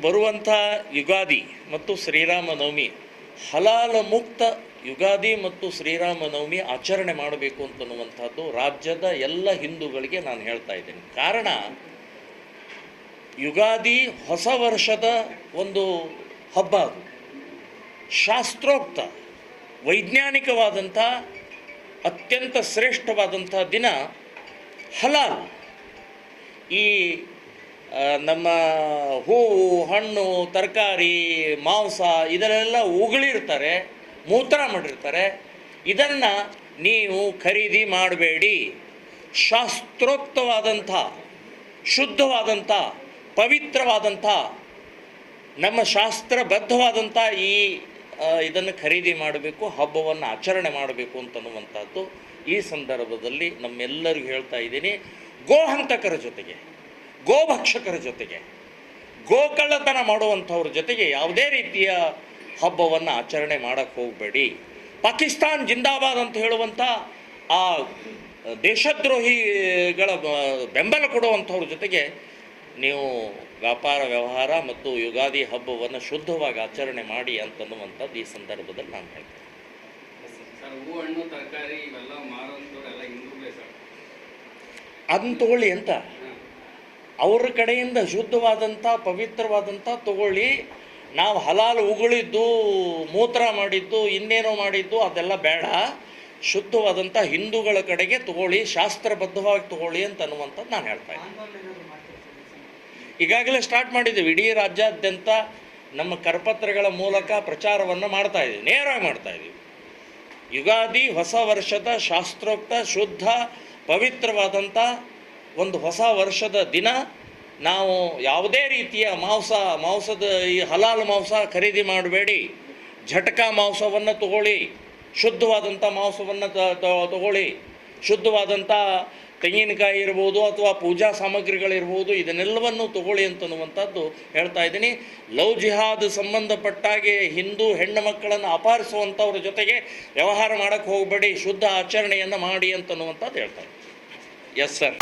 ಬರುವಂಥ ಯುಗಾದಿ ಮತ್ತು ಶ್ರೀರಾಮನವಮಿ, ಹಲಾಲ ಮುಕ್ತ ಯುಗಾದಿ ಮತ್ತು ಶ್ರೀರಾಮ ನವಮಿ ಆಚರಣೆ ಮಾಡಬೇಕು ಅಂತನ್ನುವಂಥದ್ದು ರಾಜ್ಯದ ಎಲ್ಲ ಹಿಂದೂಗಳಿಗೆ ನಾನು ಹೇಳ್ತಾ ಇದ್ದೇನೆ. ಕಾರಣ, ಯುಗಾದಿ ಹೊಸ ವರ್ಷದ ಒಂದು ಹಬ್ಬ ಅದು. ಶಾಸ್ತ್ರೋಕ್ತ, ವೈಜ್ಞಾನಿಕವಾದಂಥ, ಅತ್ಯಂತ ಶ್ರೇಷ್ಠವಾದಂಥ ದಿನ ಹಲಾಲ್. ಈ ನಮ್ಮ ಹೂವು, ಹಣ್ಣು, ತರಕಾರಿ, ಮಾಂಸ ಇದನ್ನೆಲ್ಲ ಉಗುಳಿರ್ತಾರೆ, ಮೂತ್ರ ಮಾಡಿರ್ತಾರೆ. ಇದನ್ನು ನೀವು ಖರೀದಿ ಮಾಡಬೇಡಿ. ಶಾಸ್ತ್ರೋಕ್ತವಾದಂಥ, ಶುದ್ಧವಾದಂಥ, ಪವಿತ್ರವಾದಂಥ, ನಮ್ಮ ಶಾಸ್ತ್ರಬದ್ಧವಾದಂಥ ಈ ಇದನ್ನು ಖರೀದಿ ಮಾಡಬೇಕು, ಹಬ್ಬವನ್ನು ಆಚರಣೆ ಮಾಡಬೇಕು ಅಂತನ್ನುವಂಥದ್ದು ಈ ಸಂದರ್ಭದಲ್ಲಿ ನಮ್ಮೆಲ್ಲರಿಗೂ ಹೇಳ್ತಾ ಇದ್ದೀನಿ. ಗೋಹಂತಕರ ಜೊತೆಗೆ. ಗೋಭಕ್ಷಕರ ಜೊತೆಗೆ ಗೋಕಳ್ಳತನ ಮಾಡುವಂಥವ್ರ ಜೊತೆಗೆ ಯಾವುದೇ ರೀತಿಯ ಹಬ್ಬವನ್ನು ಆಚರಣೆ ಮಾಡೋಕ್ಕೆ ಹೋಗಬೇಡಿ. ಪಾಕಿಸ್ತಾನ್ ಜಿಂದಾಬಾದ್ ಅಂತ ಹೇಳುವಂಥ ಆ ದೇಶದ್ರೋಹಿಗಳ ಬೆಂಬಲ ಕೊಡುವಂಥವ್ರ ಜೊತೆಗೆ ನೀವು ವ್ಯಾಪಾರ ವ್ಯವಹಾರ ಮತ್ತು ಯುಗಾದಿ ಹಬ್ಬವನ್ನು ಶುದ್ಧವಾಗಿ ಆಚರಣೆ ಮಾಡಿ ಅಂತನ್ನುವಂಥದ್ದು ಈ ಸಂದರ್ಭದಲ್ಲಿ ನಾನು ಹೇಳ್ತೇನೆ. ಹಣ್ಣು ತರಕಾರಿ ಇವೆಲ್ಲ ಮಾರೋಂಥವ್ರೆಲ್ಲ ಹಿಂದೂಗಳೇ ಸರ್. ಅದನ್ನ ತಗೊಳ್ಳಿ ಅಂತ ಅವ್ರ ಕಡೆಯಿಂದ ಶುದ್ಧವಾದಂಥ, ಪವಿತ್ರವಾದಂಥ ತಗೊಳ್ಳಿ. ನಾವು ಹಲಾಲು ಉಗುಳಿದ್ದು, ಮೂತ್ರ ಮಾಡಿದ್ದು, ಇನ್ನೇನೋ ಮಾಡಿದ್ದು, ಅದೆಲ್ಲ ಬೇಡ. ಶುದ್ಧವಾದಂಥ ಹಿಂದೂಗಳ ಕಡೆಗೆ ತಗೊಳ್ಳಿ, ಶಾಸ್ತ್ರಬದ್ಧವಾಗಿ ತಗೊಳ್ಳಿ ಅಂತ ಅನ್ನುವಂಥದ್ದು ನಾನು ಹೇಳ್ತಾ ಇದ್ದೀನಿ. ಈಗಾಗಲೇ ಸ್ಟಾರ್ಟ್ ಮಾಡಿದ್ದೀವಿ. ಇಡೀ ರಾಜ್ಯಾದ್ಯಂತ ನಮ್ಮ ಕರಪತ್ರಗಳ ಮೂಲಕ ಪ್ರಚಾರವನ್ನು ಮಾಡ್ತಾ ಇದ್ದೀವಿ. ನೇರವಾಗಿ ಮಾಡ್ತಾ ಇದ್ದೀವಿ. ಯುಗಾದಿ, ಹೊಸ ವರ್ಷದ ಶಾಸ್ತ್ರೋಕ್ತ, ಶುದ್ಧ, ಪವಿತ್ರವಾದಂಥ ಒಂದು ಹೊಸ ವರ್ಷದ ದಿನ ನಾವು ಯಾವುದೇ ರೀತಿಯ ಮಾಂಸ, ಮಾಂಸದ ಈ ಹಲಾಲ್ ಮಾಂಸ ಖರೀದಿ ಮಾಡಬೇಡಿ. ಝಟಕ ಮಾಂಸವನ್ನು ತಗೊಳ್ಳಿ. ಶುದ್ಧವಾದಂಥ ಮಾಂಸವನ್ನು ತಗೊಳ್ಳಿ. ಶುದ್ಧವಾದಂಥ ತೆಂಗಿನಕಾಯಿ ಇರ್ಬೋದು ಅಥವಾ ಪೂಜಾ ಸಾಮಗ್ರಿಗಳಿರ್ಬೋದು, ಇದನ್ನೆಲ್ಲವನ್ನು ತಗೊಳ್ಳಿ ಅಂತನ್ನುವಂಥದ್ದು ಹೇಳ್ತಾ ಇದ್ದೀನಿ. ಲವ್ ಜಿಹಾದ್ ಸಂಬಂಧಪಟ್ಟಾಗೆ ಹಿಂದೂ ಹೆಣ್ಣು ಮಕ್ಕಳನ್ನು ಅಪಹರಿಸುವಂಥವ್ರ ಜೊತೆಗೆ ವ್ಯವಹಾರ ಮಾಡೋಕ್ಕೆ ಹೋಗಬೇಡಿ. ಶುದ್ಧ ಆಚರಣೆಯನ್ನು ಮಾಡಿ ಅಂತನ್ನುವಂಥದ್ದು ಹೇಳ್ತಾ ಇದ್ದೀನಿ. Yes, sir.